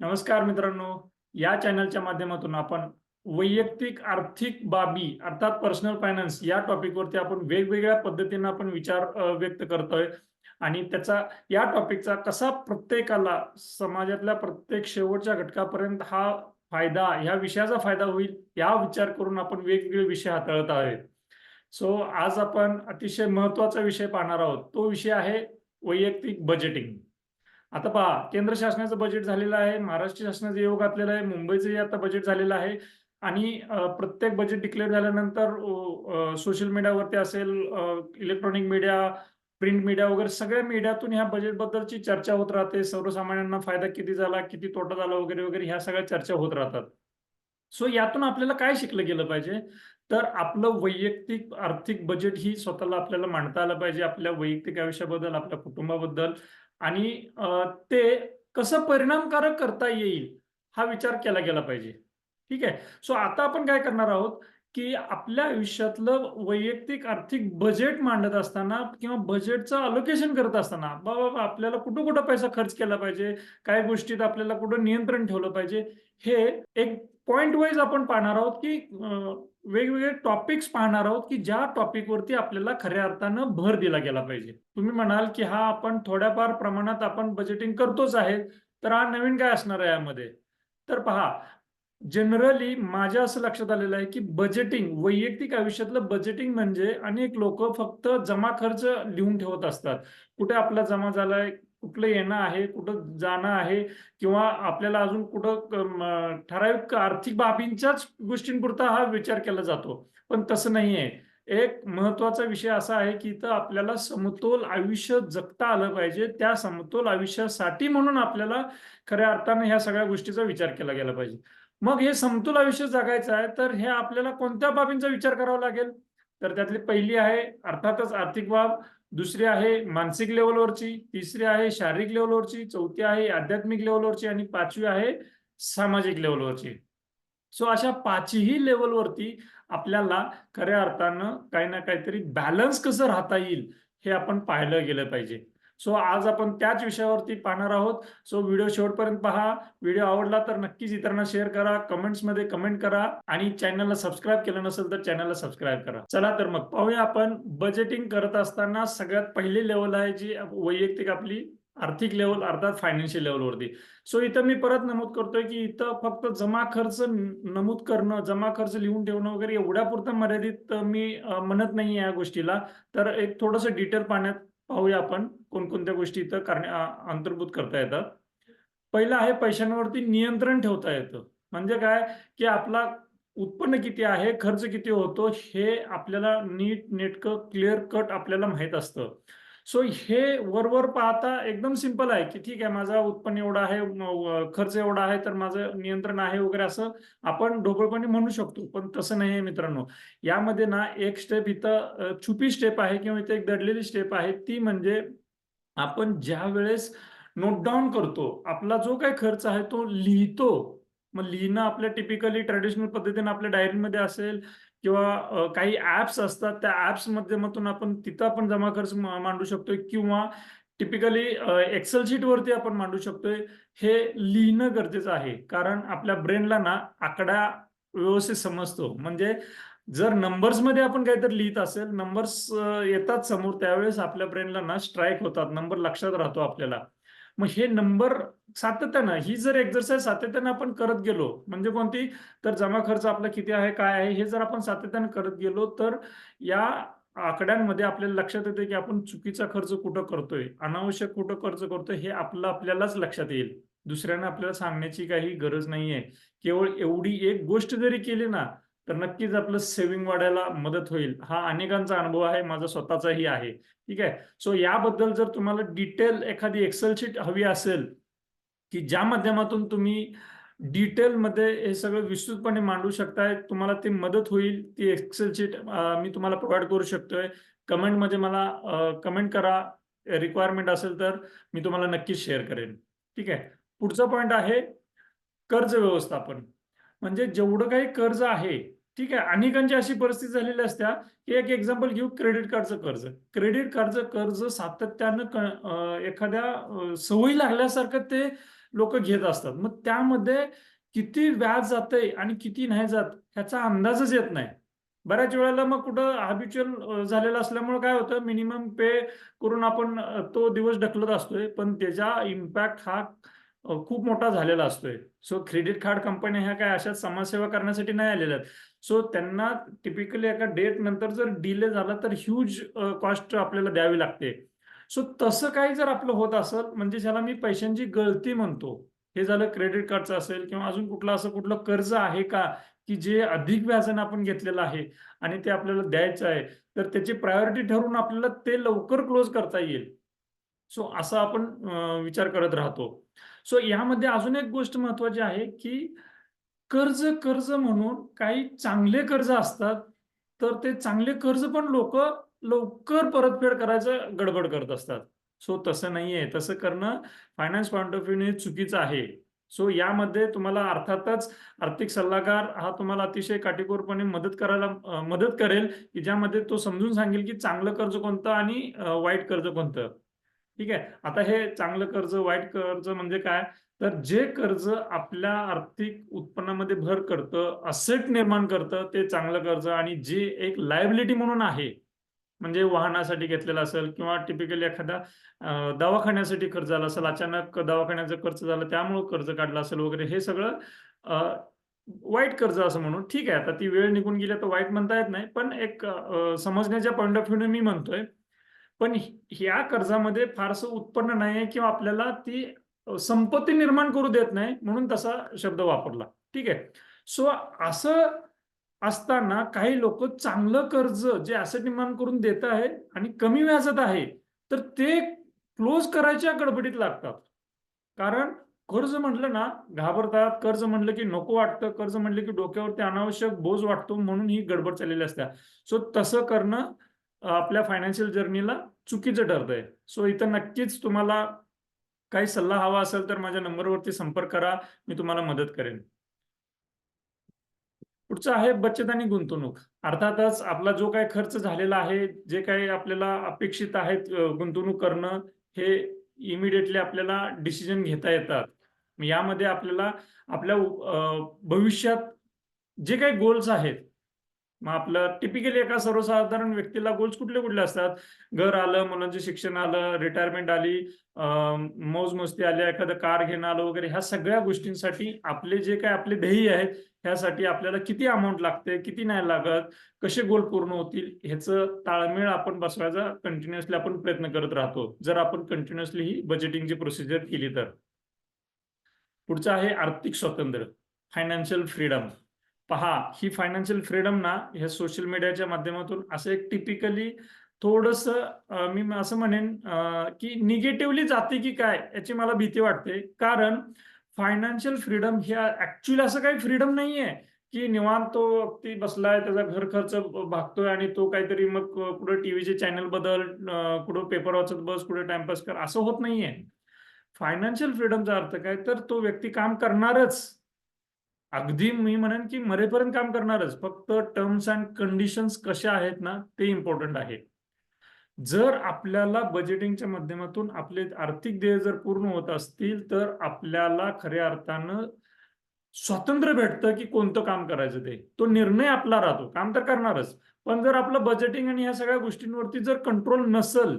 नमस्कार मित्रांनो या चॅनलच्या माध्यमातून आपण वैयक्तिक आर्थिक बाबी अर्थात पर्सनल फायनान्स या टॉपिकवरती आपण वेगवेगळ्या पद्धतीने आपण विचार व्यक्त करतोय. आणि त्याचा या टॉपिकचा कसा प्रत्येकाला समाजातल्या प्रत्येक शेवटच्या घटकापर्यंत हा फायदा ह्या विषयाचा फायदा होईल या विचार करून आपण वेगवेगळे विषय हाताळत आहोत. सो आज आपण अतिशय महत्त्वाचा विषय पाहणार आहोत. तो विषय आहे वैयक्तिक बजेटिंग आता पहा केंद्र शासनाचं बजेट झालेलं आहे महाराष्ट्र शासनाचं योग घातलेलं आहे मुंबईचंही आता बजेट झालेलं आहे. आणि प्रत्येक बजेट डिक्लेअर झाल्यानंतर सोशल मीडियावरती असेल इलेक्ट्रॉनिक मीडिया प्रिंट मीडिया वगैरे सगळ्या मीडियातून ह्या बजेटबद्दलची चर्चा होत राहते. सर्वसामान्यांना फायदा किती झाला किती तोटा झाला वगैरे वगैरे ह्या सगळ्या चर्चा होत राहतात. सो यातून आपल्याला काय शिकलं गेलं पाहिजे? तर आपलं वैयक्तिक आर्थिक बजेट ही स्वतःला आपल्याला मांडता आलं पाहिजे. आपल्या वैयक्तिक आयुष्याबद्दल आपल्या कुटुंबाबद्दल. आणि ते कसं परिणामकारक करता येईल हा विचार केला गेला पाहिजे. ठीक आहे? सो आता आपण काय करणार आहोत की आपल्या आयुष्यातलं वैयक्तिक आर्थिक बजेट मांडत असताना किंवा बजेटचं अलोकेशन करत असताना बाबा आपल्याला कुठं कुठं पैसा खर्च केला पाहिजे? काय गोष्टीत आपल्याला कुठं नियंत्रण ठेवलं पाहिजे? हे एक पॉइंट वाईज आपण पाहणार आहोत की वेगवेगळे टॉपिक्स पाहणार आहोत की ज्या टॉपिकवरती आपल्याला खऱ्या अर्थानं भर दिला गेला पाहिजे. तुम्ही म्हणाल की हा आपण थोड्याफार प्रमाणात आपण बजेटिंग करतोच आहे तर हा नवीन काय असणार आहे यामध्ये? तर पहा जनरली माझ्या असं लक्षात आलेलं आहे की बजेटिंग वैयक्तिक आयुष्यातलं बजेटिंग म्हणजे अनेक लोक फक्त जमा खर्च लिहून ठेवत असतात. कुठे आपला जमा झालाय कुठलं येणं आहे कुठं जाणं आहे किंवा आपल्याला अजून कुठं ठराविक आर्थिक बाबींच्याच गोष्टींपुरता हा विचार केला जातो. पण तसं नाहीये. एक महत्त्वाचा विषय असा आहे की इथं आपल्याला समतोल आयुष्य जगता आलं पाहिजे. त्या समतोल आयुष्यासाठी म्हणून आपल्याला खऱ्या अर्थाने ह्या सगळ्या गोष्टीचा विचार केला गेला पाहिजे. मग हे समतोल आयुष्य जगायचं आहे तर हे आपल्याला कोणत्या बाबींचा विचार करावा लागेल? तर त्यातली पहिली आहे अर्थातच आर्थिक बाब. दुसरी आहे मानसिक लेवलवरची तिसरी आहे शारीरिक लेवलवरची चौथी आहे आध्यात्मिक लेवलवरची आणि पाचवी आहे सामाजिक लेवलवरची सो अशा पाचही लेवलवरती आपल्याला खऱ्या अर्थानं काही ना काहीतरी बॅलन्स कसं राहता येईल हे आपण पाहिलं गेलं पाहिजे. सो आज आपण त्याच विषयावरती पाहणार आहोत. सो व्हिडिओ शेवटपर्यंत पहा. व्हिडिओ आवडला तर नक्कीच इतरांना शेअर करा. कमेंट्समध्ये कमेंट करा आणि चॅनलला सबस्क्राईब केलं नसेल तर चॅनलला सबस्क्राईब करा. चला तर मग पाहूया आपण बजेटिंग करत असताना सगळ्यात पहिली लेवल आहे जी वैयक्तिक आपली आर्थिक लेवल अर्थात फायनान्शियल लेवलवरती सो इथं मी परत नमूद करतोय की इथं फक्त जमा खर्च नमूद करणं जमा खर्च लिहून ठेवणं वगैरे एवढ्या पुरतं मर्यादित मी म्हणत नाही या गोष्टीला. तर एक थोडंसं डिटेल पाण्यात पाहूया आपण कोणकोणत्या गोष्टी इथं करण्या अंतर्भूत करता येतात. पहिलं आहे पैशांवरती नियंत्रण ठेवता येतं. म्हणजे काय? की आपला उत्पन्न किती आहे खर्च किती होतो हे आपल्याला नीट नेटकं क्लिअर कट आपल्याला माहीत असतं. सो हे वरवर पाहता एकदम सिंपल आहे की ठीक आहे माझा उत्पन्न एवढा आहे खर्च एवढा आहे तर माझं नियंत्रण आहे वगैरे असं आपण ढोबळपणे म्हणू शकतो. पण तसं नाही आहे मित्रांनो. यामध्ये ना एक स्टेप इथं छुपी स्टेप आहे किंवा इथे एक दडलेली स्टेप आहे. ती म्हणजे आपण ज्या वेळेस नोट डाऊन करतो आपला जो काही खर्च आहे तो लिहितो. मग लिहिणं आपल्या टिपिकली ट्रॅडिशनल पद्धतीने आपल्या डायरीमध्ये असेल किंवा काही ऍप्स असतात त्या ऍप्स माध्यमातून आपण तिथं आपण जमा खर्च मांडू शकतोय किंवा टिपिकली एक्सेल शीट वरती आपण मांडू शकतोय. हे लिहिणं गरजेचं आहे. कारण आपल्या ब्रेनला ना आकडा व्यवस्थित समजतो. म्हणजे जर नंबर्समध्ये आपण काहीतरी लिहित असेल नंबर्स येतात समोर त्यावेळेस आपल्या ब्रेनला ना स्ट्राईक होतात. नंबर लक्षात राहतो आपल्याला. मग हे नंबर सातत्यानं ही जर एक्झरसाइज सातत्यानं आपण करत गेलो म्हणजे कोणती? तर जमा खर्च आपला किती आहे काय आहे हे जर आपण सातत्यानं करत गेलो तर या आकड्यांमध्ये आपल्याला लक्षात येते की आपण चुकीचा खर्च कुठं करतोय अनावश्यक कुठं खर्च करतोय हे आपलं आपल्यालाच लक्षात येईल. दुसऱ्यांना आपल्याला सांगण्याची काही गरज नाहीये. केवळ एवढी एक गोष्ट जरी केली ना तर नक्कीच आपलं सेव्हिंग वाढायला मदत होईल. हा अनेकांचा अनुभव आहे माझा स्वतःचाही आहे. ठीक आहे? सो याबद्दल जर तुम्हाला डिटेल एखादी एक्सेल शीट हवी असेल की ज्या माध्यमातून तुम्ही डिटेलमध्ये हे सगळं विस्तृतपणे मांडू शकताय तुम्हाला ती मदत होईल. ती एक्सेल शीट मी तुम्हाला प्रोव्हाइड करू शकतोय. कमेंटमध्ये मला कमेंट करा. रिक्वायरमेंट असेल तर मी तुम्हाला नक्कीच शेअर करेन. ठीक आहे? पुढचा पॉइंट आहे कर्ज व्यवस्थापन. म्हणजे जेवढं काही कर्ज आहे ठीक आहे. अनेकांची अशी परिस्थिती झालेली असत्या की एक एक्झाम्पल घेऊ क्रेडिट कार्डचं कर्ज. क्रेडिट कार्डचं कर्ज सातत्यानं एखाद्या सवयी लागल्यासारखं ते लोक घेत असतात. मग त्यामध्ये किती व्याज जातंय आणि किती नाही जात ह्याचा अंदाजच येत नाही. बऱ्याच वेळेला मग कुठं हॅबिच्युअल झालेलं असल्यामुळे काय होतं? मिनिमम पे करून आपण तो दिवस ढकलत असतोय. पण त्याचा इम्पॅक्ट हा खूप मोठा झालेला असतोय. सो क्रेडिट कार्ड कंपन्या ह्या काय अशा समाजसेवा करण्यासाठी नाही आलेल्या आहेत. सो त्यांना टिपिकली एका डेट नंतर जर डिले झाला तर ह्यूज कॉस्ट आपल्याला द्यावी लागते. सो तसं काही जर आपलं होत असेल म्हणजे ज्याला मी पैशांची गळती म्हणतो हे झालं क्रेडिट कार्डचं असेल किंवा अजून कुठलं असं कुठलं कर्ज आहे का की जे अधिक व्याजाने आपण घेतलेलं आहे आणि ते आपल्याला द्यायचं आहे तर त्याची प्रायोरिटी ठरवून आपल्याला ते लवकर क्लोज करता येईल. सो असा आपण विचार करत राहतो. सो यामध्ये अजून एक गोष्ट महत्वाची आहे की कर्ज कर्ज म्हणून काही चांगले कर्ज असतात तर ते चांगले कर्ज पण लोक लवकर परतफेड करायचं गडबड करत असतात. सो तसं नाहीये. तसं करणं फायनान्स पॉईंट ऑफ व्ह्यूने चुकीचं आहे. सो यामध्ये तुम्हाला अर्थातच आर्थिक सल्लागार हा तुम्हाला अतिशय काटेकोरपणे मदत करायला मदत करेल की ज्यामध्ये तो समजून सांगेल की चांगलं कर्ज कोणतं आणि वाईट कर्ज कोणतं. ठीक आहे? आता हे चांगलं कर्ज वाईट कर्ज म्हणजे काय? तर जे कर्ज आपल्या आर्थिक उत्पन्नामध्ये भर करतं असेट निर्माण करतं ते चांगलं कर्ज आणि जे एक लायबिलिटी म्हणून आहे म्हणजे वाहनासाठी घेतलेलं असेल किंवा टिपिकली एखादा दवाखान्यासाठी कर्ज झाला असेल अचानक दवाखान्याचा खर्च झालं त्यामुळे कर्ज काढलं असेल वगैरे हे सगळं वाईट कर्ज असं म्हणून. ठीक आहे आता ती वेळ निघून गेली तर वाईट म्हणता येत नाही पण एक समजण्याच्या पॉईंट ऑफ व्ह्यूने मी म्हणतोय पण ह्या कर्जामध्ये फारसं उत्पन्न नाही आहे किंवा आपल्याला ती संपत्ती निर्माण करू देत नाही म्हणून तसा शब्द वापरला. ठीक आहे? सो असं असताना काही लोक चांगलं कर्ज जे ऍसेट निर्माण करून देत आहे आणि कमी व्याजात आहे तर ते क्लोज करायच्या गडबडीत लागतात. कारण कर्ज म्हटलं ना घाबरतात कर्ज म्हटलं की नको वाटतं कर्ज म्हटलं की डोक्यावरती अनावश्यक बोज वाटतो म्हणून ही गडबड चाललेली असते. सो तसं करणं आपल्या फायनान्शियल जर्नीला चुकीचं ठरतंय. सो इथं नक्कीच तुम्हाला काही सल्ला हवा असेल तर माझ्या नंबरवरती संपर्क करा. मी तुम्हाला मदत करेन. पुढचं आहे बचत आणि गुंतवणूक. अर्थातच आपला जो काही खर्च झालेला आहे जे काही आपल्याला अपेक्षित आहेत गुंतवणूक करणं हे इमिडिएटली आपल्याला डिसिजन घेता येतात. यामध्ये आपल्याला आपल्या भविष्यात जे काही गोल्स आहेत मग आपलं टिपिकली एका सर्वसाधारण व्यक्तीला गोल्स कुठले कुठले असतात? घर आलं मुलांचे शिक्षण आलं रिटायरमेंट आली मौज मस्ती आली एखादं कार घेणं आलं वगैरे ह्या सगळ्या गोष्टींसाठी आपले जे काय आपले ध्येय आहेत ह्यासाठी आपल्याला किती अमाऊंट लागते किती नाही लागत कसे गोल पूर्ण होतील ह्याचं ताळमेळ आपण बसवायचा कंटिन्युअसली आपण प्रयत्न करत राहतो. जर आपण कंटिन्युअसली ही बजेटिंगची प्रोसिजर केली तर. पुढचं आहे आर्थिक स्वातंत्र्य फायनान्शियल फ्रीडम पहा ही फायनान्शियल फ्रीडम ना ह्या सोशल मीडियाच्या माध्यमातून असं एक टिपिकली थोडस मी असं म्हणेन की निगेटिव्हली जाते की काय याची मला भीती वाटते. कारण फायनान्शियल फ्रीडम ह्या ऍक्च्युअली असं काही फ्रीडम नाहीये की निवांत तो अगदी बसलाय त्याचा घर खर्च भागतोय आणि तो काहीतरी मग कुठं टीव्हीचे चॅनल बदल कुठं पेपर वाचत बस कुठे टाइमपास कर असं होत नाहीये. फायनान्शियल फ्रीडमचा अर्थ काय? तर तो व्यक्ती काम करणारच. अगदी मी म्हणेन की मरेपर्यंत काम करणारच फक्त टर्म्स अँड कंडिशन्स कशा आहेत ना ते इम्पॉर्टंट आहे. जर आपल्याला बजेटिंगच्या माध्यमातून आपले आर्थिक ध्येय जर पूर्ण होत असतील तर आपल्याला खऱ्या अर्थानं स्वातंत्र्य भेटतं की कोणतं काम करायचं ते. तो निर्णय आपला राहतो. काम तर करणारच. पण जर आपलं बजेटिंग आणि ह्या सगळ्या गोष्टींवरती जर कंट्रोल नसल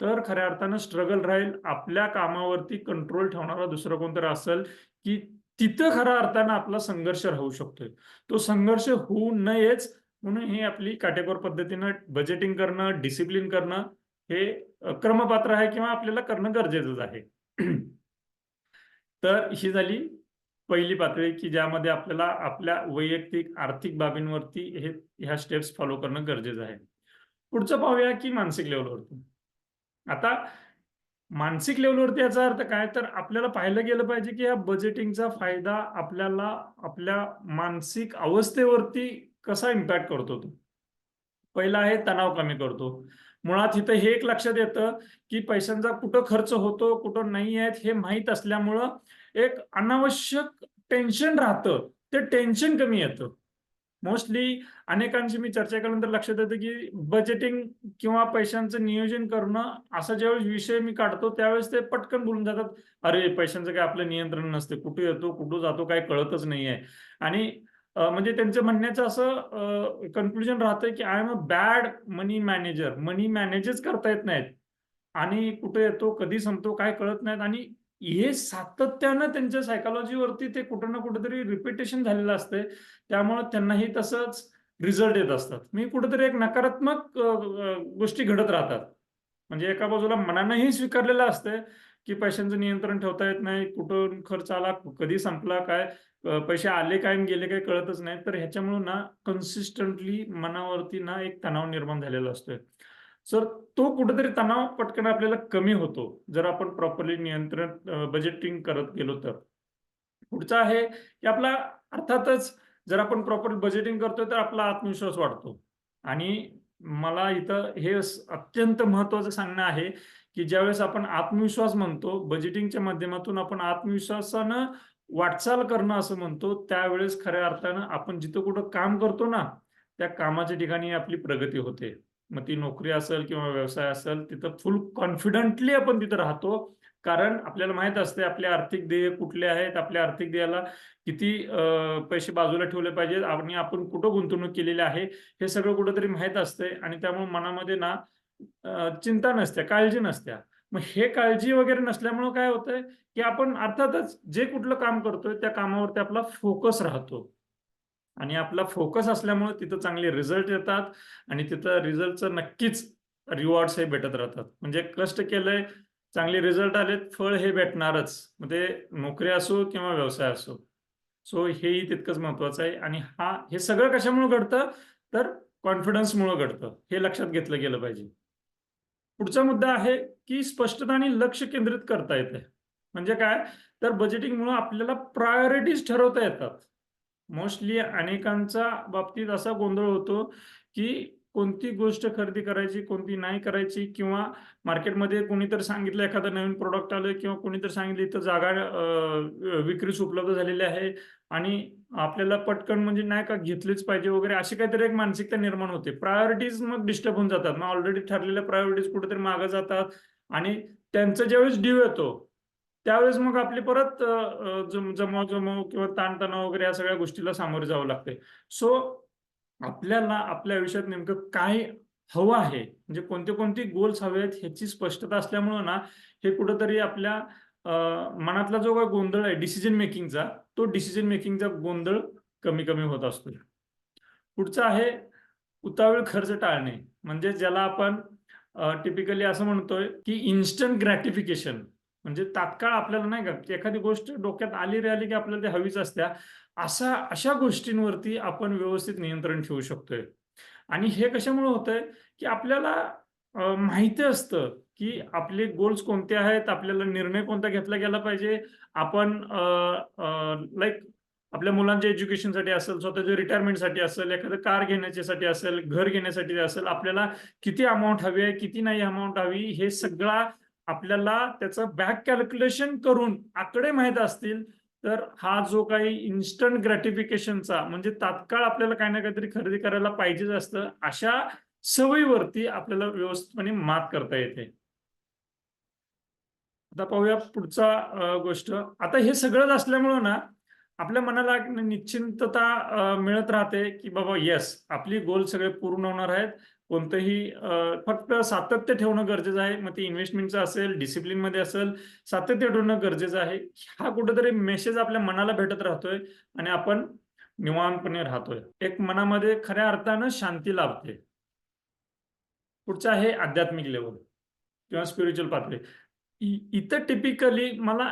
तर खऱ्या अर्थानं स्ट्रगल राहील. आपल्या कामावरती कंट्रोल ठेवणारा दुसरं कोणतरी असेल की तिथं खऱ्या अर्थानं आपला संघर्ष राहू शकतोय. तो संघर्ष होऊ नयेच म्हणून हे आपली काटेकोर पद्धतीनं बजेटिंग करणं डिसिप्लिन करणं हे क्रमपात्र आहे किंवा आपल्याला करणं गरजेचंच आहे. तर ही झाली पहिली पातळी की ज्यामध्ये आपल्याला आपल्या वैयक्तिक आर्थिक बाबींवरती हे ह्या स्टेप्स फॉलो करणं गरजेचं आहे. पुढचं पाहूया की मानसिक लेवलवरती आता मानसिक लेवलवरती याचा अर्थ काय? तर आपल्याला पाहिलं गेलं पाहिजे की या बजेटिंगचा फायदा आपल्याला आपल्या मानसिक अवस्थेवरती कसा इम्पॅक्ट करतो तो? पहिला आहे तणाव कमी करतो. मुळात इथं हे एक लक्षात येतं की पैशांचा कुठं खर्च होतो कुठं नाही आहेत हे माहीत असल्यामुळं एक अनावश्यक टेन्शन राहतं. ते टेन्शन कमी येतं. मोस्टली अनेकांशी मी चर्चा केल्यानंतर लक्षात येतं की बजेटिंग किंवा पैशांचं नियोजन करणं असा ज्यावेळेस विषय मी काढतो त्यावेळेस ते पटकन बोलून जातात. अरे पैशांचं काय आपलं नियंत्रण नसते. कुठे येतो कुठं जातो काय कळतच नाहीये. आणि म्हणजे त्यांचं म्हणण्याचं असं कन्क्लुजन राहतं की I am a bad money manager money मॅनेजच करता येत नाहीत. आणि कुठे येतो कधी संपतो काय कळत नाहीत. आणि हे सातत्यानं त्यांच्या सायकोलॉजीवरती ते कुठं ना कुठेतरी रिपिटेशन झालेलं असतंय. त्यामुळे त्यांनाही तसंच रिझल्ट येत असतात. मी कुठेतरी एक नकारात्मक गोष्टी घडत राहतात. म्हणजे एका बाजूला मनानंही स्वीकारलेलं असतंय की पैशांचं नियंत्रण ठेवता येत नाही कुठून खर्च आला कधी संपला काय पैसे आले काय गेले काय कळतच नाही. तर ह्याच्यामुळे ना कन्सिस्टंटली मनावरती ना एक तणाव निर्माण झालेला असतोय. सर तो कुठेतरी तणाव पटकन आपल्याला कमी होतो. जर आपण प्रॉपरली नियंत्रण बजेटिंग करत गेलो तर. पुढचा आहे की आपला अर्थातच जर आपण प्रॉपर बजेटिंग करतोय तर आपला आत्मविश्वास वाढतो. आणि मला इथं हे अत्यंत महत्वाचं सांगणं आहे की ज्यावेळेस आपण आत्मविश्वास म्हणतो बजेटिंगच्या माध्यमातून आपण आत्मविश्वासानं वाटचाल करणं असं म्हणतो त्यावेळेस खऱ्या अर्थानं आपण जिथं कुठं काम करतो ना त्या कामाच्या ठिकाणी आपली प्रगती होते. मग ती नोकरी असेल किंवा व्यवसाय असेल तिथं फुल कॉन्फिडंटली आपण तिथं राहतो. कारण आपल्याला माहीत असते आपले आर्थिक ध्येय कुठले आहेत? आपल्या आर्थिक ध्येयाला किती पैसे बाजूला ठेवले पाहिजेत? आणि आपण कुठं गुंतवणूक केलेली आहे? हे सगळं कुठंतरी माहीत असते आणि त्यामुळे मनामध्ये ना चिंता नसते काळजी नसत्या मग हे काळजी वगैरे नसल्यामुळे काय होतंय? की आपण अर्थातच जे कुठलं काम करतोय त्या कामावरती आपला फोकस राहतो. आणि आपला फोकस असल्यामुळे तिथं चांगले रिझल्ट येतात आणि तिथं रिझल्टचं नक्कीच रिवॉर्ड्स हे भेटत राहतात. म्हणजे कष्ट केलंय चांगले रिझल्ट आलेत फळ हे भेटणारच. मग ते नोकरी असो किंवा व्यवसाय असो. सो हेही तितकंच महत्वाचं आहे. आणि हा हे सगळं कशामुळे घडतं? तर कॉन्फिडन्समुळे घडतं. हे लक्षात घेतलं गेलं पाहिजे. पुढचा मुद्दा आहे की स्पष्टता आणि लक्ष केंद्रित करता येते म्हणजे काय? तर बजेटिंगमुळे आपल्याला प्रायोरिटीज ठरवता येतात. मोस्टली अनेकांचा बाबतीत असा गोंधळ होतो की कोणती गोष्ट खरेदी करायची कोणती नाही करायची किंवा मार्केटमध्ये कोणीतरी सांगितलं एखादं नवीन प्रोडक्ट आलं किंवा कोणीतरी सांगितलं इथं जागा विक्रीस उपलब्ध झालेली आहे आणि आपल्याला पटकन म्हणजे नाही का घेतलीच पाहिजे वगैरे अशी काहीतरी एक मानसिकता निर्माण होते. प्रायोरिटीज मग डिस्टर्ब होऊन जातात. मग ऑलरेडी ठरलेल्या प्रायोरिटीज कुठेतरी मागं जातात आणि त्यांचं ज्यावेळेस ड्यू येतो त्यावेळेस मग आपली परत अ, अ, जमावजमाव किंवा ताणतणाव वगैरे या सगळ्या गोष्टीला सामोरे जावं लागते सो आपल्याला आपल्या आयुष्यात नेमकं काय हवं आहे? म्हणजे कोणते कोणते गोल्स हवे आहेत ह्याची स्पष्टता असल्यामुळं ना हे कुठंतरी आपल्या मनातला जो काही गोंधळ आहे डिसिजन मेकिंगचा तो डिसिजन मेकिंगचा गोंधळ कमी कमी होत असतो पुढचं आहे उतावीळ खर्च टाळणे. म्हणजे ज्याला आपण टिपिकली असं म्हणतोय की इन्स्टंट ग्रॅटिफिकेशन म्हणजे तात्काळ आपल्याला नाही का एखादी गोष्ट डोक्यात आली रे आली की आपल्याला ते हवीच असत्या अशा अशा गोष्टींवरती आपण व्यवस्थित नियंत्रण ठेवू शकतोय. आणि हे कशामुळे होतंय की आपल्याला माहिती असतं की आपले गोल्स कोणते आहेत आपल्याला निर्णय कोणता घेतला गेला पाहिजे. आपण लाईक आपल्या मुलांच्या एज्युकेशनसाठी असेल स्वतःच्या रिटायरमेंटसाठी असेल एखादं कार घेण्याच्यासाठी असेल घर घेण्यासाठी असेल आपल्याला किती अमाऊंट हवी आहे किती नाही अमाऊंट हवी हे सगळा आपल्याला त्याचं बॅक कॅल्क्युलेशन करून आकडे माहीत असतील तर हा जो काही इन्स्टंट ग्रॅटिफिकेशनचा म्हणजे तात्काळ आपल्याला काही ना काहीतरी खरेदी करायला पाहिजेच असतं अशा सवयीवरती आपल्याला व्यवस्थितपणे मात करता येते. आता पाहूया पुढचा गोष्ट. आता हे सगळंच असल्यामुळं ना आपल्या मनाला निश्चिंतता मिळत राहते की बाबा येस आपली गोल सगळे पूर्ण होणार आहेत. कोणतंही फक्त सातत्य ठेवणं गरजेचं आहे. मग ते इन्व्हेस्टमेंटचं असेल डिसिप्लिनमध्ये असेल सातत्य ठेवणं गरजेचं आहे. हा कुठेतरी मेसेज आपल्या मनाला भेटत राहतोय आणि आपण निवांतपणे राहतोय. एक मनामध्ये खऱ्या अर्थानं शांती लाभते. पुढचं आहे आध्यात्मिक लेवल किंवा स्पिरिच्युअल पातळी इथं टिपिकली मला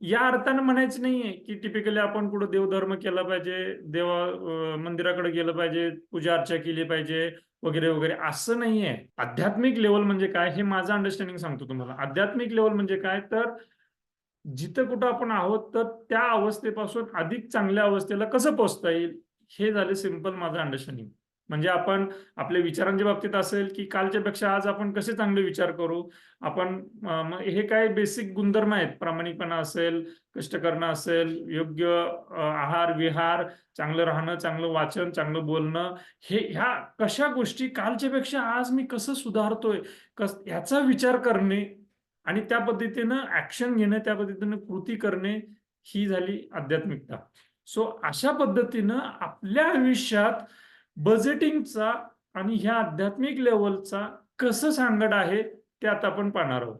या अर्थानं म्हणायचं नाहीये की टिपिकली आपण कुठं देवधर्म केला पाहिजे देवा मंदिराकडे गेलं पाहिजे पूजा अर्चा केली पाहिजे वगैरे वगैरे असं नाहीये. आध्यात्मिक लेवल म्हणजे काय हे माझं अंडरस्टँडिंग सांगतो तुम्हाला. आध्यात्मिक लेवल म्हणजे काय? तर जिथं कुठं आपण आहोत तर त्या अवस्थेपासून अधिक चांगल्या अवस्थेला कसं पोहोचता येईल? हे झाले सिंपल माझं अंडरस्टँडिंग म्हणजे आपण आपल्या विचारांच्या बाबतीत असेल की कालच्या पेक्षा आज आपण कसे चांगले विचार करू? आपण हे काय बेसिक गुणधर्म आहेत? प्रामाणिकपणा असेल कष्ट करणं असेल योग्य आहार विहार चांगलं राहणं चांगलं वाचन चांगलं बोलणं हे ह्या कशा गोष्टी कालच्या पेक्षा आज मी कसं सुधारतोय? कस ह्याचा विचार करणे आणि त्या पद्धतीनं ऍक्शन घेणं त्या पद्धतीनं कृती करणे ही झाली आध्यात्मिकता. सो अशा पद्धतीनं आपल्या आयुष्यात बजेटिंगचा आणि ह्या आध्यात्मिक लेवलचा कसं सांगड आहे ते आता आपण पाहणार आहोत.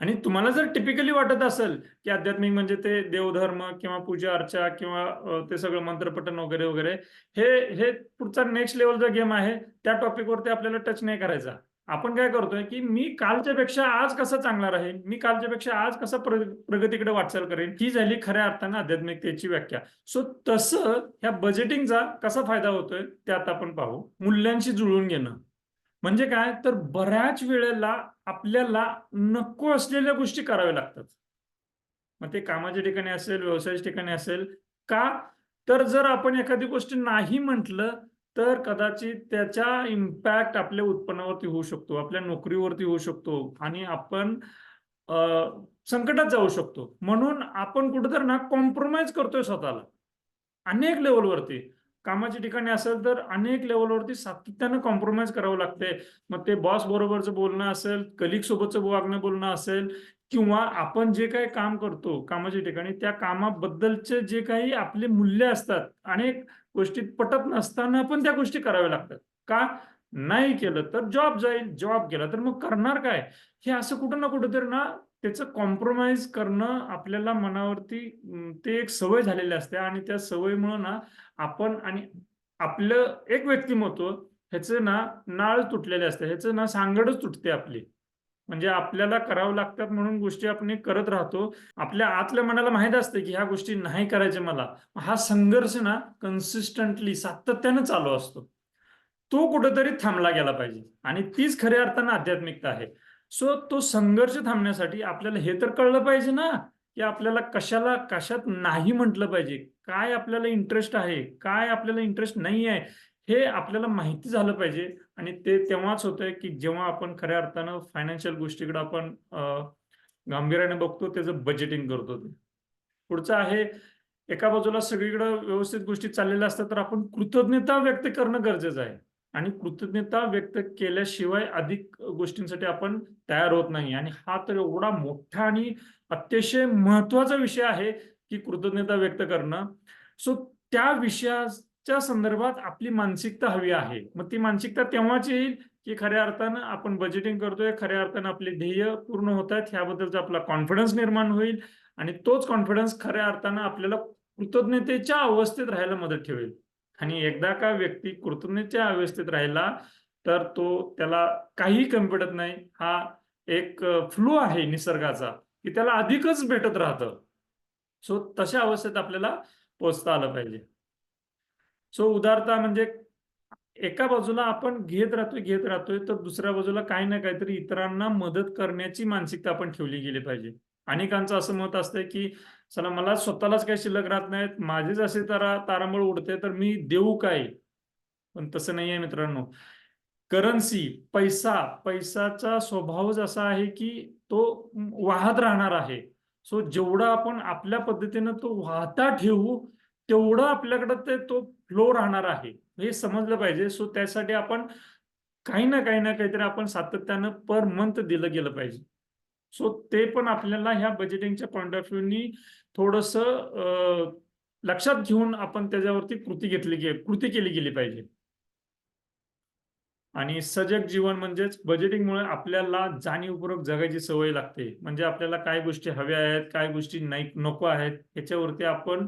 आणि तुम्हाला जर टिपिकली वाटत असेल की आध्यात्मिक म्हणजे ते देवधर्म किंवा पूजा अर्चा किंवा ते सगळं मंत्रपठण वगैरे वगैरे हे हे पुढचा नेक्स्ट लेवलचा गेम आहे त्या टॉपिकवरती आपल्याला टच नाही करायचा. आपण काय करतोय की मी कालच्या पेक्षा आज कसं चांगला राहील मी कालच्या पेक्षा आज कसं प्र- प्रगतीकडे वाटचाल करेन? ही झाली खऱ्या अर्थानं आध्यात्मिकतेची व्याख्या. सो तसं ह्या बजेटिंगचा कसा फायदा होतोय? ते आता आपण पाहू. मूल्यांशी जुळवून घेणं. म्हणजे काय? तर बऱ्याच वेळेला आपल्याला नको असलेल्या गोष्टी कराव्या लागतात. मग ते कामाच्या ठिकाणी असेल व्यवसायाच्या ठिकाणी असेल का? तर जर आपण एखादी गोष्ट नाही म्हटलं तर कदाचित त्याचा इम्पॅक्ट आपल्या उत्पन्नावरती होऊ शकतो आपल्या नोकरीवरती होऊ शकतो आणि आपण संकटात जाऊ शकतो. म्हणून आपण कुठेतरी ना कॉम्प्रोमाइज करतोय स्वतःला. अनेक लेवलवरती कामाच्या ठिकाणी असेल तर अनेक लेवलवरती सातत्यानं कॉम्प्रोमाइज करावं लागते मग ते बॉस बरोबरचं बोलणं असेल कलिक सोबतचं वागणं बोलणं असेल किंवा आपण जे काही काम करतो कामाच्या ठिकाणी त्या कामाबद्दलचे जे काही आपले मूल्य असतात अनेक गोष्टी पटत नसताना पण त्या गोष्टी कराव्या लागतात. का? नाही केलं तर जॉब जाईल. जॉब केला तर मग करणार काय? हे असं कुठं ना कुठंतरी ना त्याचं कॉम्प्रोमाइज करणं आपल्याला मनावरती ते एक सवय झालेली असते. आणि त्या सवयीमुळे ना आपण आणि आपलं एक व्यक्तिमत्व ह्याचं ना नाळ तुटलेले असते. ह्याचं ना सांगडच तुटते आपली. म्हणजे आपल्याला करावं लागतात म्हणून गोष्टी आपण करत राहतो. आपल्या आतल्या मनाला माहीत असते की ह्या गोष्टी नाही करायच्या मला. हा संघर्ष ना कन्सिस्टंटली सातत्यानं चालू असतो. तो कुठेतरी थांबला गेला पाहिजे. आणि तीच खऱ्या अर्थानं आध्यात्मिकता आहे. सो तो संघर्ष थांबण्यासाठी आपल्याला हे तर कळलं पाहिजे ना की आपल्याला कशाला कशात नाही म्हटलं पाहिजे. काय आपल्याला इंटरेस्ट आहे? काय आपल्याला इंटरेस्ट नाही आहे हे आपल्याला माहिती झालं पाहिजे. आणि ते तेव्हाच होतंय की जेव्हा आपण खऱ्या अर्थानं फायनान्शियल गोष्टीकडे आपण गांभीर्याने बघतो त्याचं बजेटिंग करतो. ते पुढचं आहे एका बाजूला सगळीकडे व्यवस्थित गोष्टी चाललेल्या असतात तर आपण कृतज्ञता व्यक्त करणं गरजेचं आहे. आणि कृतज्ञता व्यक्त केल्याशिवाय अधिक गोष्टींसाठी आपण तयार होत नाही. आणि हा तर एवढा मोठा आणि अतिशय महत्त्वाचा विषय आहे की कृतज्ञता व्यक्त करणं. सो त्या विषया च्या संदर्भात आपली मानसिकता हवी आहे. मग ती मानसिकता तेव्हाच येईल की खऱ्या अर्थानं आपण बजेटिंग करतोय खऱ्या अर्थानं आपले ध्येय पूर्ण होत आहेत ह्याबद्दलचा आपला कॉन्फिडन्स निर्माण होईल आणि तोच कॉन्फिडन्स खऱ्या अर्थानं आपल्याला कृतज्ञतेच्या अवस्थेत राहायला मदत ठेवेल. आणि एकदा का व्यक्ती कृतज्ञतेच्या अवस्थेत राहिला तर तो त्याला काही कमी पडत नाही. हा एक फ्लो आहे निसर्गाचा की त्याला अधिकच भेटत राहतं. सो तशा अवस्थेत आपल्याला पोचता आलं पाहिजे. सो उदारता म्हणजे एका बाजूला आपण घेत राहतोय घेत राहतोय तर दुसऱ्या बाजूला काही ना काहीतरी इतरांना मदत करण्याची मानसिकता आपण ठेवली गेली पाहिजे. अनेकांचं असं मत असतंय की चला मला स्वतःलाच काही शिल्लक राहत नाहीत माझेच असे तारा तारांबळ उडते तर मी देऊ काय? पण तसं नाही आहे मित्रांनो. करन्सी पैसा पैसाचा स्वभावच असा आहे की तो वाहत राहणार आहे. सो जेवढा आपण आपल्या पद्धतीनं तो वाहता ठेवू तेवढं आपल्याकडं ते तो फ्लो राहणार आहे. हे समजलं पाहिजे. सो त्यासाठी आपण काही ना काही ना काहीतरी आपण सातत्यानं पर मंथ दिलं गेलं पाहिजे. सो ते पण आपल्याला ह्या बजेटिंगच्या पॉईंट ऑफ व्ह्यूनी थोडस लक्षात घेऊन आपण त्याच्यावरती कृती घेतली गे कृती केली गेली पाहिजे. आणि सजग जीवन म्हणजेच बजेटिंगमुळे आपल्याला जाणीवपूर्वक जगायची सवय लागते. म्हणजे आपल्याला काय गोष्टी हव्या आहेत काय गोष्टी नाही नको आहेत ह्याच्यावरती आपण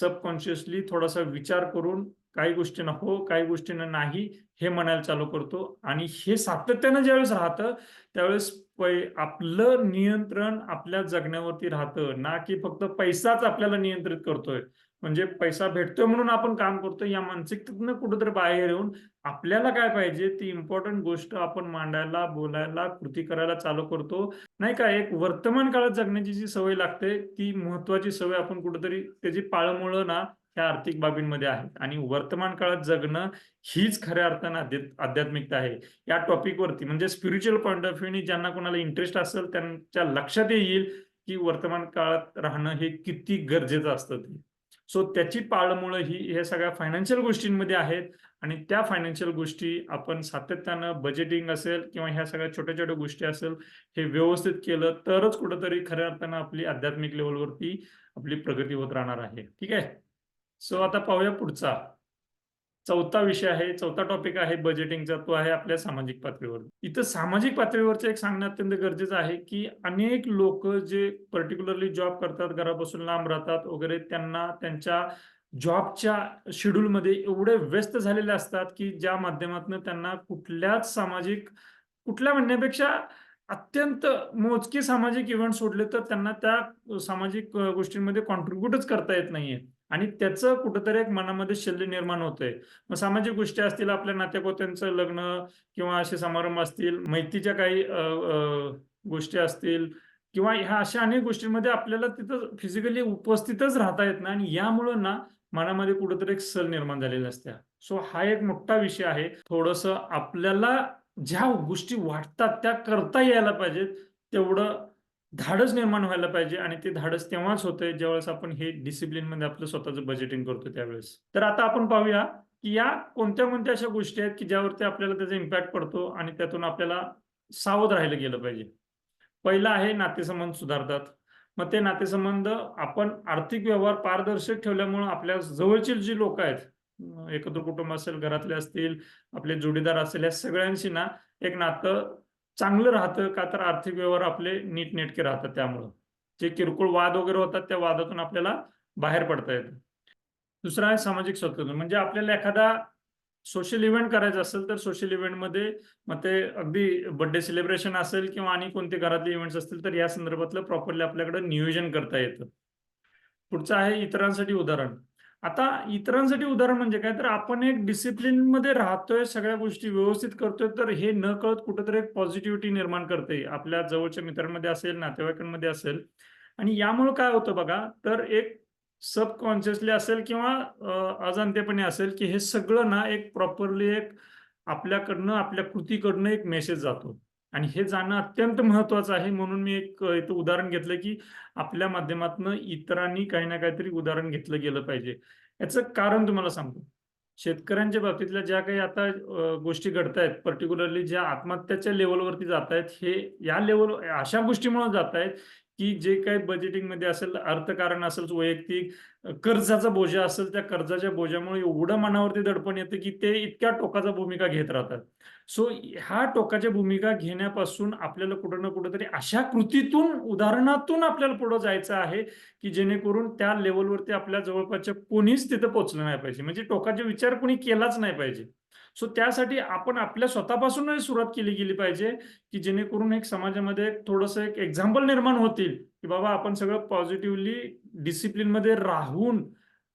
सबकॉन्शियसली थोडासा विचार करून काही गोष्टींना हो काही गोष्टींना नाही हे म्हणायला चालू करतो. आणि हे सातत्यानं ज्यावेळेस राहतं त्यावेळेस पै आपलं नियंत्रण आपल्या जगण्यावरती राहतं. ना की फक्त पैसाच आपल्याला नियंत्रित करतोय. म्हणजे पैसा भेटतोय म्हणून आपण काम करतो या मानसिकतेतनं कुठेतरी बाहेर येऊन आपल्याला काय पाहिजे? ती इम्पॉर्टंट गोष्ट आपण मांडायला बोलायला कृती करायला चालू करतो. नाही का? एक वर्तमान काळात जगण्याची जी सवय लागते ती महत्वाची सवय आपण कुठेतरी त्याची पाळमुळं ना ह्या आर्थिक बाबींमध्ये आहेत आणि वर्तमान काळात जगणं हीच खऱ्या अर्थानं आध्यात्मिकता आहे. या टॉपिकवरती म्हणजे स्पिरिच्युअल पॉईंट ऑफ व्ह्यूनी ज्यांना कोणाला इंटरेस्ट असेल त्यांच्या लक्षात येईल की वर्तमान काळात राहणं हे किती गरजेचं असतं ते. सो त्याची पाळमुळं ही ह्या सगळ्या फायनान्शियल गोष्टींमध्ये आहेत आणि त्या फायनान्शियल गोष्टी आपण सातत्यानं बजेटिंग असेल किंवा ह्या सगळ्या छोट्या छोट्या गोष्टी असेल हे व्यवस्थित केलं तरच कुठंतरी खऱ्या अर्थानं आपली आध्यात्मिक लेवलवरती आपली प्रगती होत राहणार आहे. ठीक आहे? सो आता पाहूया पुढचा. चौथा विषय आहे चौथा टॉपिक आहे बजेटिंगचा तो आहे आपल्या सामाजिक पातळीवर. इथं सामाजिक पातळीवरचं एक सांगणं अत्यंत गरजेचं आहे की अनेक लोक जे पर्टिक्युलरली जॉब करतात घरापासून लांब राहतात वगैरे त्यांना त्यांच्या जॉबच्या शेड्यूलमध्ये एवढे व्यस्त झालेले असतात की ज्या माध्यमातून त्यांना कुठल्याच सामाजिक कुठल्या म्हणण्यापेक्षा अत्यंत मोजके सामाजिक इव्हेंट सोडले तर त्यांना त्या सामाजिक गोष्टींमध्ये कॉन्ट्रीब्युटच करता येत नाहीये. आणि त्याचं कुठंतरी एक मनामध्ये शल्य निर्माण होतंय. मग सामाजिक गोष्टी असतील आपल्या नातेगोत्यांचं लग्न किंवा असे समारंभ असतील माहितीच्या काही गोष्टी असतील किंवा ह्या अशा अनेक गोष्टींमध्ये आपल्याला तिथं फिजिकली उपस्थितच राहता येत नाही आणि यामुळं ना मनामध्ये कुठंतरी एक सल निर्माण झालेली असते. सो हा एक मोठा विषय आहे. थोडस आपल्याला ज्या गोष्टी वाटतात त्या करता यायला पाहिजेत तेवढं धाडस निर्माण व्हायला पाहिजे आणि ते धाडस तेव्हाच होतंय ज्यावेळेस आपण हे डिसिप्लिनमध्ये आपलं स्वतःचं बजेटिंग करतो त्यावेळेस. तर आता आपण पाहूया की या कोणत्या कोणत्या अशा गोष्टी आहेत की ज्यावरती आपल्याला त्याचा इम्पॅक्ट पडतो आणि त्यातून आपल्याला सावध राहिलं गेलं पाहिजे. पहिलं आहे नातेसंबंध सुधारतात. मग ते नातेसंबंध आपण आर्थिक व्यवहार पारदर्शक ठेवल्यामुळे आपल्या जवळचे जी लोक आहेत एकत्र कुटुंब असेल घरातले असतील आपले जोडीदार असेल या सगळ्यांशी ना एक नातं चांगलं राहतं का तर आर्थिक व्यवहार आपले नीटनेटके राहतात त्यामुळं. जे किरकोळ वाद वगैरे होतात त्या वादातून आपल्याला बाहेर पडता येतं. दुसरा आहे सामाजिक स्वतंत्र म्हणजे आपल्याला एखादा सोशल इव्हेंट करायचा असेल तर सोशल इव्हेंटमध्ये मग ते अगदी बर्थडे सेलिब्रेशन असेल किंवा आणि कोणते घरातले इव्हेंट्स असतील तर या संदर्भातलं प्रॉपरली आपल्याकडे नियोजन करता येतं. पुढचं आहे इतरांसाठी उदाहरण. आता इतरांसाठी उदाहरण म्हणजे काय? तर आपण एक डिसिप्लिनमध्ये राहतोय सगळ्या गोष्टी व्यवस्थित करतोय तर हे न कळत कुठेतरी एक पॉझिटिव्हिटी निर्माण करते. आपल्या जवळच्या मित्रांमध्ये असेल नातेवाईकांमध्ये असेल. आणि यामुळे काय होतं बघा तर एक सबकॉन्शियसली असेल किंवा अजाणतेपणे असेल की हे सगळं ना एक प्रॉपरली एक आपल्याकडनं आपल्या कृतीकडनं एक मेसेज जातो. आणि हे जाणं अत्यंत महत्वाचं आहे. म्हणून मी एक इथं उदाहरण घेतलं की आपल्या माध्यमातून इतरांनी काही ना काहीतरी उदाहरण घेतलं गेलं पाहिजे. याचं कारण तुम्हाला सांगतो. शेतकऱ्यांच्या बाबतीतल्या ज्या काही आता गोष्टी घडत आहेत पर्टिक्युलरली ज्या आत्महत्याच्या लेवलवरती जात आहेत हे या लेवल अशा गोष्टीमुळे जात आहेत की जे काही बजेटिंगमध्ये असेल अर्थकारण असेल वैयक्तिक कर्जाचा बोजा असेल त्या कर्जाच्या बोजामुळे एवढं मनावरती दडपण येतं की ते इतक्या टोकाचा भूमिका घेत राहतात. सो ह्या टोकाच्या भूमिका घेण्यापासून आपल्याला कुठं ना कुठंतरी अशा कृतीतून उदाहरणातून आपल्याला पुढे जायचं आहे की जेणेकरून त्या लेवलवरती आपल्या जवळपासच्या कोणीच तिथं पोहोचलं नाही पाहिजे. म्हणजे टोकाचे विचार कोणी केलाच नाही पाहिजे. सो त्यासाठी आपण आपल्या स्वतःपासूनही सुरुवात केली गेली पाहिजे की जेणेकरून एक समाजामध्ये थोडंसं एक एक्झाम्पल निर्माण होतील. की बाबा आपण सगळं पॉझिटिव्हली डिसिप्लिनमध्ये राहून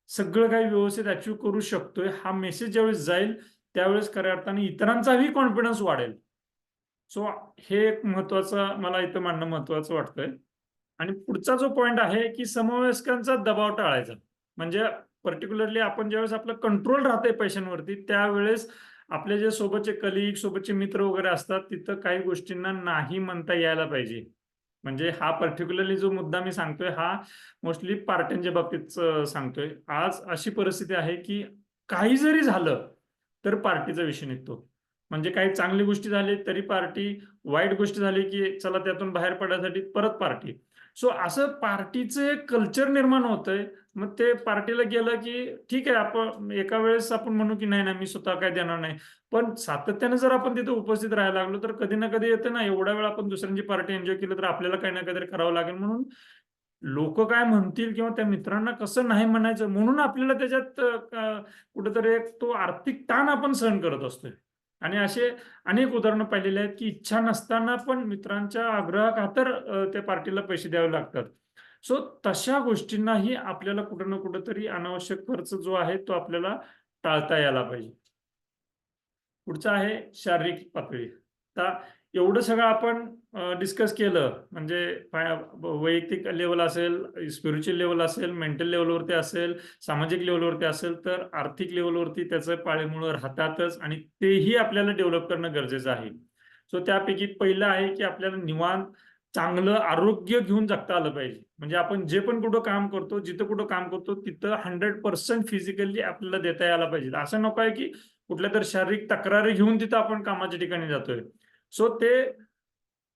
सगळं काही व्यवस्थित अचीव करू शकतोय हा मेसेज ज्यावेळेस जाईल त्यावेळेस खऱ्या अर्थाने इतरांचाही कॉन्फिडन्स वाढेल. सो हे एक महत्वाचं मला इथं मांडणं महत्वाचं वाटतंय. आणि पुढचा जो पॉइंट आहे की समवयस्कांचा दबाव टाळायचा. म्हणजे पर्टिक्युलरली आपण ज्यावेळेस आपलं कंट्रोल राहतंय पैशांवरती त्यावेळेस आपले जे सोबतचे कलिग सोबतचे मित्र वगैरे असतात तिथं काही गोष्टींना नाही म्हणता यायला पाहिजे. म्हणजे हा पर्टिक्युलरली जो मुद्दा मी सांगतोय हा मोस्टली पार्ट्यांच्या बाबतीत सांगतोय. आज अशी परिस्थिती आहे की काही जरी झालं तर पार्टीचा विषय निघतो. म्हणजे काही चांगली गोष्टी झाली तरी पार्टी वाईट गोष्टी झाली की चला त्यातून बाहेर पडण्यासाठी परत पार्टी. सो असं पार्टीचं कल्चर निर्माण होतंय. मग ते पार्टीला गेलं की ठीक आहे आपण एका वेळेस आपण म्हणू की नाही नाही मी स्वतः काय देणार नाही. पण सातत्याने जर आपण तिथे उपस्थित राहायला लागलो तर कधी ना कधी येतं ना एवढ्या वेळ आपण दुसऱ्यांची पार्टी एन्जॉय केली तर आपल्याला काही ना काहीतरी करावं लागेल. म्हणून लोक काय म्हणतील किंवा त्या मित्रांना कसं नाही म्हणायचं म्हणून आपल्याला त्याच्यात कुठेतरी एक तो आर्थिक ताण आपण सहन करत असतोय. आणि असे अनेक उदाहरणं पाहिलेले आहेत की इच्छा नसताना पण मित्रांच्या आग्रहाखातर त्या पार्टीला पैसे द्यावे लागतात. सो तशा गोष्टींनाही आपल्याला कुठं ना कुठंतरी अनावश्यक खर्च जो आहे तो आपल्याला टाळता यायला पाहिजे. पुढचा आहे शारीरिक पातळी. आता एवढं सगळं आपण डिस्कस केलं म्हणजे वैयक्तिक लेवल असेल स्पिरिच्युअल लेवल असेल मेंटल लेवलवरती असेल सामाजिक लेवलवरती असेल तर आर्थिक लेवलवरती त्याचं पाळेमुळं राहतातच आणि तेही आपल्याला डेव्हलप करणं गरजेचं आहे. सो त्यापैकी पहिलं आहे की आपल्याला निवांत चांगलं आरोग्य घेऊन जगता आलं पाहिजे. म्हणजे आपण जे पण कुठं काम करतो जिथं कुठं काम करतो तिथं हंड्रेड पर्सेंट फिजिकली आपल्याला देता यायला पाहिजे. असं नको आहे की कुठल्या तर शारीरिक तक्रारी घेऊन तिथं आपण कामाच्या ठिकाणी जातोय. सो ते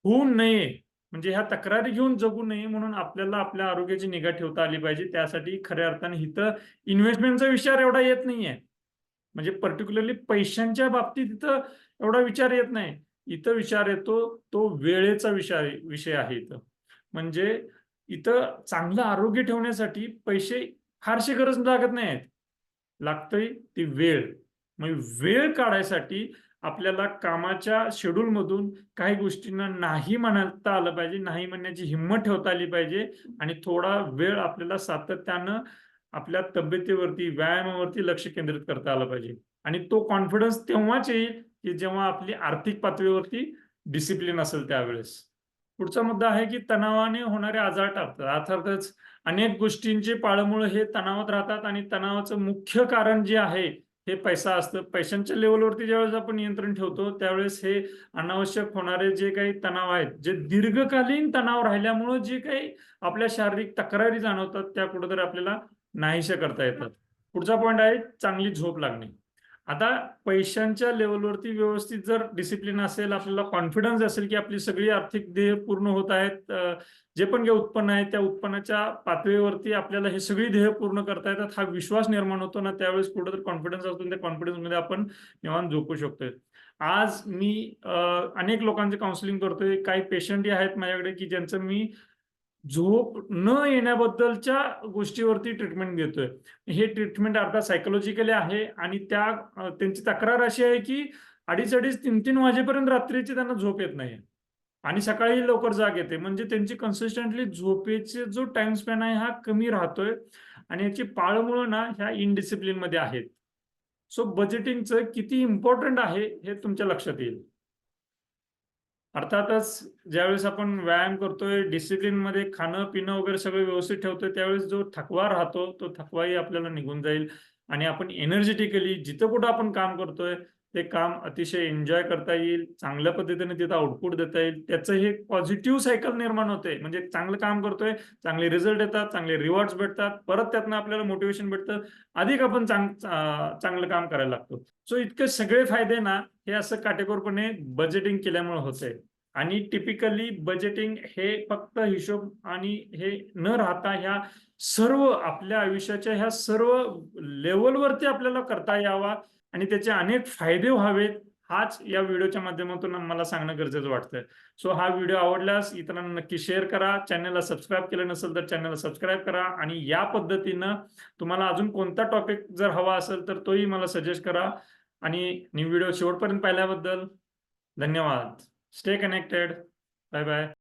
होऊ नये. म्हणजे ह्या तक्रारी घेऊन जगू नये म्हणून आपल्याला आपल्या आरोग्याची निगा ठेवता आली पाहिजे. त्यासाठी खऱ्या अर्थाने इथं इन्व्हेस्टमेंटचा विचार एवढा येत नाहीये. म्हणजे पर्टिक्युलरली पैशांच्या बाबतीत इथं एवढा विचार येत नाही. इथं विचार येतो तो वेळेचा विचार विषय आहे इथं. म्हणजे इथं चांगलं आरोग्य ठेवण्यासाठी पैसे फारशी गरज लागत नाहीत. लागतंय ती वेळ. मग वेळ काढायसाठी आपल्याला कामाच्या शेड्यूल मधून काही गोष्टींना नाही म्हणता आलं पाहिजे नाही म्हणण्याची हिंमत ठेवता आली पाहिजे आणि थोडा वेळ आपल्याला सातत्यानं आपल्या तब्येतीवरती व्यायामावरती लक्ष केंद्रित करता आलं पाहिजे. आणि तो कॉन्फिडन्स तेव्हाच येईल की जेव्हा आपली आर्थिक पातळीवरती डिसिप्लिन असेल त्यावेळेस. पुढचा मुद्दा आहे की तणावाने होणारे आजार टाळतात. अर्थातच अनेक गोष्टींचे पाळमुळं हे तणावात राहतात आणि तणावाचं मुख्य कारण जे आहे हे पैसा असतं. पैशांच्या लेवलवरती ज्यावेळेस आपण नियंत्रण ठेवतो त्यावेळेस हे अनावश्यक होणारे जे काही तणाव आहेत जे दीर्घकालीन तणाव राहिल्यामुळे जे काही आपल्या शारीरिक तक्रारी जाणवतात त्या कुठेतरी आपल्याला नाहीशा करता येतात. पुढचा पॉईंट आहे चांगली झोप लागणे. आता पैशांच्या लेवलवरती व्यवस्थित जर डिसिप्लिन असेल आपल्याला कॉन्फिडन्स असेल की आपली सगळी आर्थिक ध्येय पूर्ण होत आहेत जे पण काही उत्पन्न आहे त्या उत्पन्नाच्या पातळीवरती आपल्याला हे सगळी ध्येय पूर्ण करता येतात हा विश्वास निर्माण होतो ना त्यावेळेस कुठेतरी कॉन्फिडन्स असतो त्या कॉन्फिडन्समध्ये आपण निवांत झोपू शकतोय. आज मी अनेक लोकांचे काउन्सिलिंग करतोय काही पेशंटही आहेत माझ्याकडे की ज्यांचं मी झोप न येण्याबद्दलच्या गोष्टीवरती ट्रीटमेंट देतोय हे ट्रीटमेंट अर्धा सायकोलॉजिकली आहे आणि त्या त्यांची तक्रार अशी आहे की अडीच अडीच तीन तीन वाजेपर्यंत रात्रीची त्यांना झोप येत नाही आणि सकाळी लवकर जाग येते. म्हणजे त्यांची कन्सिस्टंटली झोपेचे जो टाइम स्पॅन आहे हा कमी राहतोय आणि याची पाळमुळं ना ह्या इनडिसिप्लिनमध्ये आहेत. सो बजेटिंगचं किती इम्पॉर्टंट आहे हे तुमच्या लक्षात येईल. अर्थातच ज्यावेळेस आपण व्यायाम करतोय डिसिप्लिनमध्ये खाणं पिणं वगैरे सगळं व्यवस्थित ठेवतोय त्यावेळेस जो थकवा राहतो तो थकवाही आपल्याला निघून जाईल. आणि आपण एनर्जेटिकली जिथं कुठं आपण काम करतोय ते काम अतिशय एन्जॉय करता येईल चांगल्या पद्धतीने तिथं आउटपुट देता येईल. त्याचं हे पॉझिटिव्ह सायकल निर्माण होते म्हणजे चांगलं काम करतोय चांगले रिझल्ट येतात चांगले रिवॉर्ड्स भेटतात परत त्यातनं आपल्याला मोटिवेशन भेटतं. अधिक आपण चांग चांगलं काम करायला लागतो. सो इतके सगळे फायदे ना हे असं काटेकोरपणे बजेटिंग केल्यामुळे होते आणि टिपिकली बजेटिंग हे फक्त हिशोब आणि हे न राहता ह्या सर्व आपल्या आयुष्याच्या ह्या सर्व लेवलवरती आपल्याला करता यावा. आणि त्याचे अनेक फायदे व्हावेत हाच या व्हिडिओच्या माध्यमातून मला सांगणं गरजेचं वाटतं सो हा व्हिडिओ आवडल्यास इतरांना नक्की शेअर करा चॅनलला सबस्क्राईब केलं नसेल तर चॅनलला सबस्क्राईब करा आणि या पद्धतीनं तुम्हाला अजून कोणता टॉपिक जर हवा असेल तर तोही मला सजेस्ट करा. आणि न्यू व्हिडिओ शेवटपर्यंत पाहिल्याबद्दल धन्यवाद. Stay connected by bye